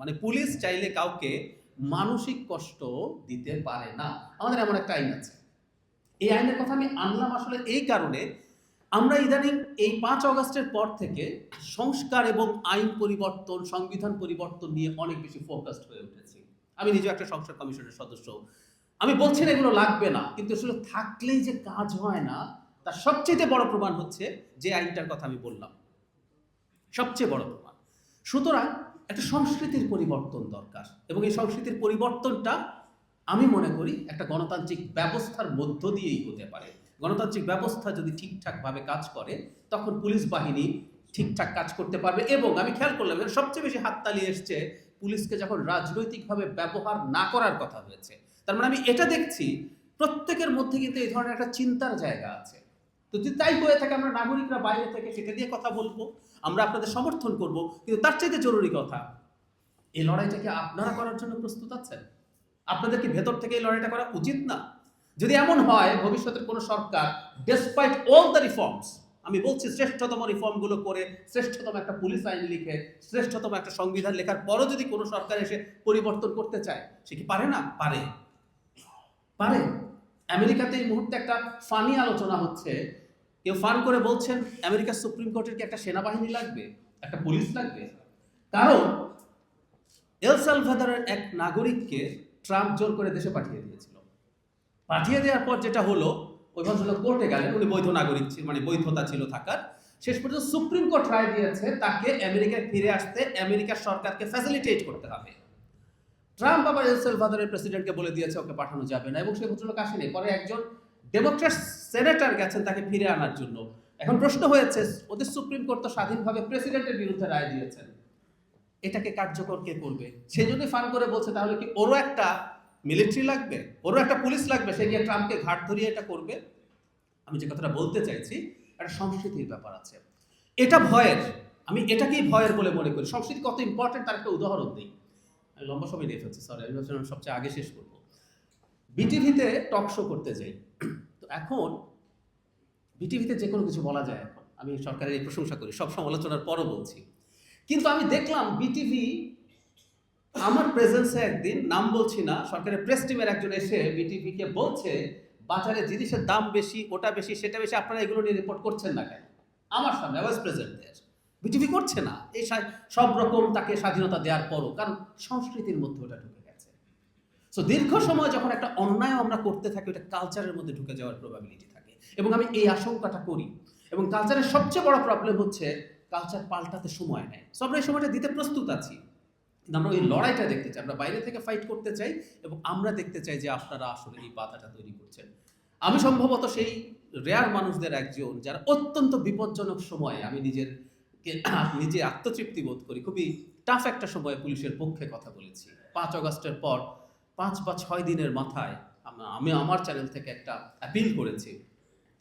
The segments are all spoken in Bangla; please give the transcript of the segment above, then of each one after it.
মানে পুলিশ চাইলে কাউকে মানসিক কষ্ট দিতে পারে না। আমাদের এমন একটা আইন আছে। এই আইনের কথা আমি আনলাম আসলে এই কারণে আমরা ইদানিং এই পাঁচ অগস্টের পর থেকে সংস্কার এবং আইন পরিবর্তন, সংবিধান পরিবর্তন নিয়ে অনেক বেশি ফোকাসড হয়ে উঠেছি। আমি নিজে একটা সংস্কার কমিশনের সদস্য। আমি বলছি না এগুলো লাগবে না, কিন্তু আসলে থাকলেই যে কাজ হয় না, তার সবচেয়ে বড় প্রমাণ হচ্ছে যে আইনটার কথা আমি বললাম। সবচেয়ে বড় প্রমাণ। সুতরাং একটা সংস্কৃতির পরিবর্তন দরকার। এবং এই সংস্কৃতির পরিবর্তনটা আমি মনে করি একটা গণতান্ত্রিক ব্যবস্থার মধ্য দিয়েই হতে পারে। গণতান্ত্রিক ব্যবস্থা যদি ঠিকঠাকভাবে কাজ করে, তখন পুলিশ বাহিনী ঠিকঠাক কাজ করতে পারবে এবং আমি খেয়াল করলাম সবচেয়ে বেশি হাততালি এসছে পুলিশকে যখন রাজনৈতিকভাবে ব্যবহার না করার কথা হয়েছে। তার মানে আমি এটা দেখছি, প্রত্যেকের মধ্যে কিন্তু এই ধরনের একটা চিন্তার জায়গা আছে। তো যদি তাই হয়ে থাকে, আমরা নাগরিকরা বাইরে থেকে সেটা দিয়ে কথা বলব। আমরা আপনাদের সমর্থন করব, কিন্তু তার চাইতে জরুরি কথা, এই লড়াইটাকে আপনারা করার জন্য প্রস্তুত আছেন? আপনাদের কি ভেতর থেকে এই লড়াইটা করা উচিত না? যদি এমন হয়, ভবিষ্যতের কোনো সরকার ডেসপাইট অল দ্য রিফর্মস আমি বলছি শ্রেষ্ঠতম রিফর্মগুলো করে শ্রেষ্ঠতম একটা পুলিশ আইন লিখে, শ্রেষ্ঠতম একটা সংবিধান লেখার পরও যদি কোনো সরকার এসে পরিবর্তন করতে চায়, সে কি পারে না? পারে। পারে। আমেরিকাতে এই মুহূর্তে একটা ফানি আলোচনা হচ্ছে কেউ ফান করে বলছেন, আমেরিকার সুপ্রিম কোর্টের কি একটা সেনাবাহিনী লাগবে? একটা পুলিশ লাগবে? কারণ, এল সালভাদারের এক নাগরিককে ট্রাম্প জোর করে দেশে পাঠিয়ে দিয়েছিল। পাঠিয়ে দেওয়ার পর যেটা হলো, ওই ভদ্রলোক কোর্টে গেলেন, উনি বৈধ নাগরিক ছিল মানে বৈধতা ছিল থাকার। শেষ পর্যন্ত সুপ্রিম কোর্ট রায় দিয়েছে, তাকে আমেরিকায় ফিরে আসতে আমেরিকার সরকারকে ফ্যাসিলিটেট করতে হবে। ট্রাম্প আবার এল সালভাদরের প্রেসিডেন্টকে বলে দিয়েছে, ওকে পাঠানো যাবে না। এবং সেই ভদ্রলোক আসেনি। পরে একজন ডেমোক্রেট সেনেটর গেছেন তাকে ফিরে আনার জন্য। এখন প্রশ্ন হয়েছে, ওদের সুপ্রিম কোর্ট তো স্বাধীনভাবে প্রেসিডেন্টের বিরুদ্ধে রায় দিয়েছেন। এটাকে কার্যকর কে করবে? সেই জন্যই ফান করে বলছে, তাহলে কি ওরও একটা মিলিটারি লাগবে? ওরও একটা পুলিশ লাগবে? সে গিয়ে ট্রাম্পকে ঘাট ধরিয়ে এটা করবে? আমি যে কথাটা বলতে চাইছি, একটা সংস্কৃতির ব্যাপার আছে। এটা ভয়ের, আমি এটাকেই ভয়ের বলে মনে করি। সংস্কৃতি কত ইম্পর্টেন্ট তার একটা উদাহরণ দিই। আমি লম্বা সময় নিয়ে ফেলছি সরি আমি সবচেয়ে আগে শেষ করব। বিটিভিতে টক শো করতে যাই। এখন বিটিভিতে যে কোনো কিছু বলা যায় এখন। আমি সরকারের এই প্রশংসা করি, সব সমালোচনার পরও বলছি। কিন্তু আমি দেখলাম বিটিভি আমার প্রেজেন্সে একদিন, নাম বলছি না, সরকারের প্রেস টিমের একজন এসে বিটিভিকে বলছে, বাজারে জিনিসের দাম বেশি, ওটা বেশি, সেটা বেশি, আপনারা এগুলো নিয়ে রিপোর্ট করছেন না কেন? আমার সামনে ওয়াজ প্রেজেন্ট দেয়ার বিটিভি করছে না। এই সব রকম তাকে স্বাধীনতা দেওয়ার পরও, কারণ সংস্কৃতির মধ্যে ওটা ঢুকে সো দীর্ঘ সময় যখন একটা অন্যায় আমরা করতে থাকি, ওটা কালচারের মধ্যে ঢুকে যাওয়ার প্রবাবিলিটি থাকে। এবং আমি এই আশঙ্কাটা করি। এবং কালচারের সবচেয়ে বড় প্রবলেম হচ্ছে কালচার পাল্টাতে সময় নেয়। সো আমরা এই সময়টা দিতে প্রস্তুত আছি। কিন্তু আমরা ওই লড়াইটা দেখতে চাই। আমরা বাইরে থেকে ফাইট করতে চাই এবং আমরা দেখতে চাই যে আপনারা আসলে এই বাধাটা তৈরি করছেন। আমি সম্ভবত সেই রেয়ার মানুষদের একজন যারা অত্যন্ত বিপজ্জনক সময়ে আমি নিজের নিজে আত্মতৃপ্তি বোধ করি। খুবই টাফ একটা সময়ে পুলিশের পক্ষে কথা বলেছি। পাঁচ অগস্টের পর পাঁচ বা ছয় দিনের মাথায় আম- আমি আমার চ্যানেল থেকে একটা অ্যাপিল করেছি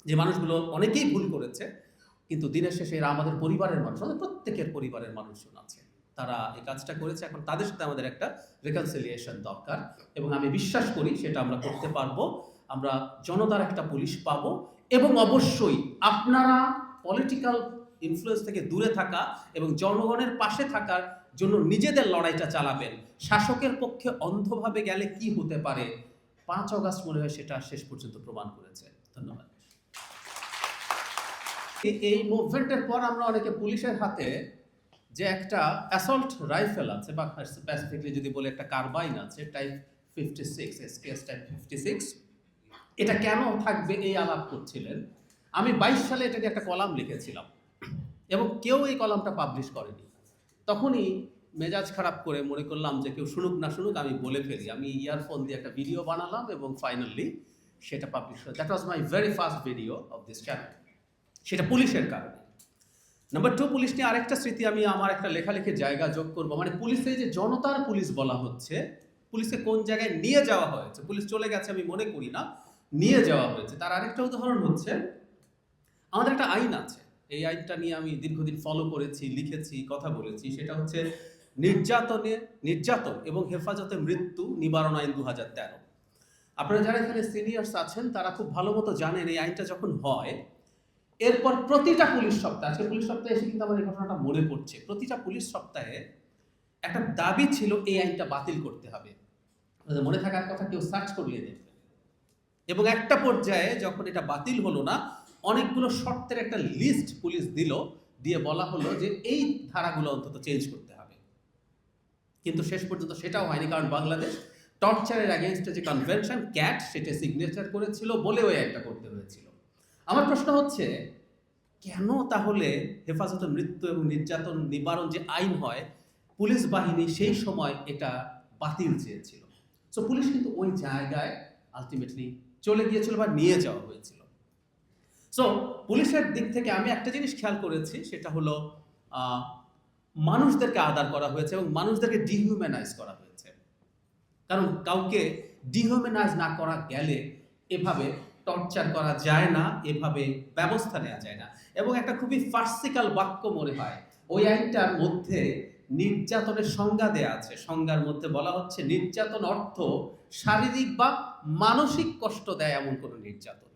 যে মানুষগুলো অনেকেই ভুল করেছে, কিন্তু দিনের শেষে এরা আমাদের পরিবারের মানুষ, আমাদের প্রত্যেকের পরিবারের মানুষজন আছে। তারা এই কাজটা করেছে, এখন তাদের সাথে আমাদের একটা রেকনসিলিয়েশন দরকার এবং আমি বিশ্বাস করি সেটা আমরা করতে পারব। আমরা জনতার একটা পুলিশ পাবো এবং অবশ্যই আপনারা পলিটিক্যাল ইনফ্লুয়েন্স থেকে দূরে থাকা এবং জনগণের পাশে থাকার জন্য নিজেদের লড়াইটা চালাবেন। শাসকের পক্ষে অন্ধভাবে গেলে কি হতে পারে? পাঁচ অগাস্ট মনে হয় সেটা শেষ পর্যন্ত প্রমাণ করেছে। ধন্যবাদ। এই- মুভমেন্টের পর আমরা অনেকে পুলিশের হাতে যে একটা অ্যাসল্ট রাইফেল আছে, বা স্পেসিফিকলি যদি বলে একটা কার্বাইন আছে type fifty six SKS type fifty six এটা কেন থাকবে এই আলাপ করছিলেন? আমি বাইশ সালে এটাকে একটা কলাম লিখেছিলাম, এবং কেউ এই কলামটা পাবলিশ করেনি। তখনই মেজাজ খারাপ করে মনে করলাম যে কেউ শুনুক না শুনুক, আমি বলে ফেলি। আমি ইয়ারফোন দিয়ে একটা ভিডিও বানালাম এবং ফাইনালি সেটা publish that was my very first video of this channel সেটা পুলিশের কারণে। নাম্বার টু পুলিশ নিয়ে আরেকটা স্মৃতি, আমি আমার একটা লেখালেখির জায়গা যোগ করব। মানে পুলিশে যে জনতার পুলিশ বলা হচ্ছে পুলিশকে কোন জায়গায় নিয়ে যাওয়া হয়েছে, পুলিশ চলে গেছে আমি মনে করি না, নিয়ে যাওয়া হয়েছে। তার আরেকটা উদাহরণ হচ্ছে, আমাদের একটা আইন আছে। এই আইনটা নিয়ে আমি দীর্ঘদিন ফলো করেছি, লিখেছি, কথা বলেছি। সেটা হচ্ছে নির্যাতনে, নির্যাতন এবং হেফাজতে মৃত্যু নিবারণ আইন দু হাজার তেরো। আপনারা যারা এখানে সিনিয়র্স আছেন, তারা খুব ভালো মতো জানেন এই আইনটা যখন হয়, এরপর প্রতিটা পুলিশ সপ্তাহে, আজকে পুলিশ সপ্তাহে এসে কিন্তু আমার এই ঘটনাটা মনে পড়ছে, প্রতিটা পুলিশ সপ্তাহে একটা দাবি ছিল এই আইনটা বাতিল করতে হবে। মনে থাকার কথা কেউ সার্চ করলে দেখবেন এবং একটা পর্যায়ে যখন এটা বাতিল হলো না অনেকগুলো শর্তের একটা লিস্ট পুলিশ দিল, দিয়ে বলা হলো যে এই ধারাগুলো অন্তত চেঞ্জ করতে হবে। কিন্তু শেষ পর্যন্ত সেটাও হয়নি, কারণ বাংলাদেশ টর্চারের অ্যাগেনস্টে যে কনভেনশন ক্যাট সেটা সিগনেচার করেছিল বলে ওই একটা করতে হয়েছিল। আমার প্রশ্ন হচ্ছে, কেন তাহলে হেফাজতে মৃত্যু এবং নির্যাতন নিবারণ যে আইন হয়, পুলিশ বাহিনী সেই সময় এটা বাতিল চেয়েছিল? সো পুলিশ কিন্তু ওই জায়গায় আলটিমেটলি চলে গিয়েছিল বা নিয়ে যাওয়া হয়েছিল। সো পুলিশের দিক থেকে আমি একটা জিনিস খেয়াল করেছি, সেটা হলো মানুষদেরকে আদার করা হয়েছে এবং মানুষদেরকে ডিহিউম্যানাইজ করা হয়েছে। কারণ কাউকে ডিহিউম্যানাইজ না করা গেলে এভাবে টর্চার করা যায় না, এভাবে ব্যবস্থা নেওয়া যায় না। এবং একটা খুবই ফার্সিক্যাল বাক্য মনে হয়, ওই আইনটার মধ্যে নির্যাতনের সংজ্ঞা দেয়া আছে। সংজ্ঞার মধ্যে বলা হচ্ছে, নির্যাতন অর্থ শারীরিক বা মানসিক কষ্ট দেয় এমন কোনো নির্যাতন।